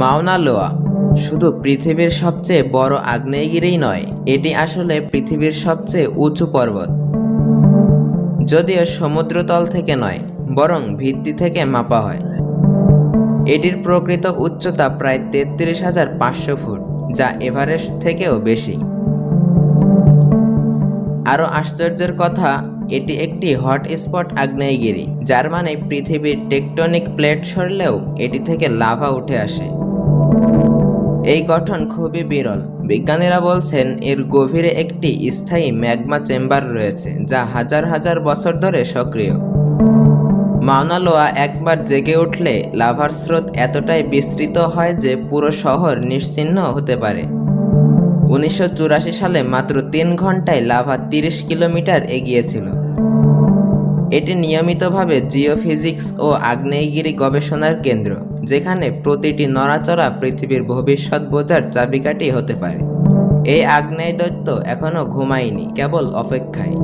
মাওনা লোয়া। শুধু পৃথিবীর সবচেয়ে বড় আগ্নেয়গিরিই নয়, এটি আসলে পৃথিবীর সবচেয়ে উঁচু পর্বত। যদিও সমুদ্রতল থেকে নয়, বরং ভিত্তি থেকে মাপা হয়। এটির প্রকৃত উচ্চতা প্রায় তেত্রিশ হাজার পাঁচশো ফুট, যা এভারেস্ট থেকেও বেশি। আরও আশ্চর্যের কথা, এটি একটি হট স্পট আগ্নেয়গিরি, যার মানে পৃথিবীর টেকটনিক প্লেট সরলেও এটি থেকে লাভা উঠে আসে। এই গঠন খুবই বিরল। বিজ্ঞানীরা বলছেন, এর গভীরে একটি স্থায়ী ম্যাগমা চেম্বার রয়েছে, যা হাজার হাজার বছর ধরে সক্রিয়। মাওনা লোয়া একবার জেগে উঠলে লাভার স্রোত এতটাই বিস্তৃত হয় যে পুরো শহর নিশ্চিহ্ন হতে পারে। উনিশশো চুরাশি সালে মাত্র তিন ঘন্টায় লাভা তিরিশ কিলোমিটার এগিয়েছিল। এটি নিয়মিতভাবে জিওফিজিক্স ও আগ্নেয়গিরি গবেষণার কেন্দ্র, যেখানে প্রতিটি নড়াচড়া পৃথিবীর ভবিষ্যৎ বোঝার চাবিকাঠি হতে পারে। এই আগ্নেয় দৈত্য এখনও ঘুমায়নি, কেবল অপেক্ষায়।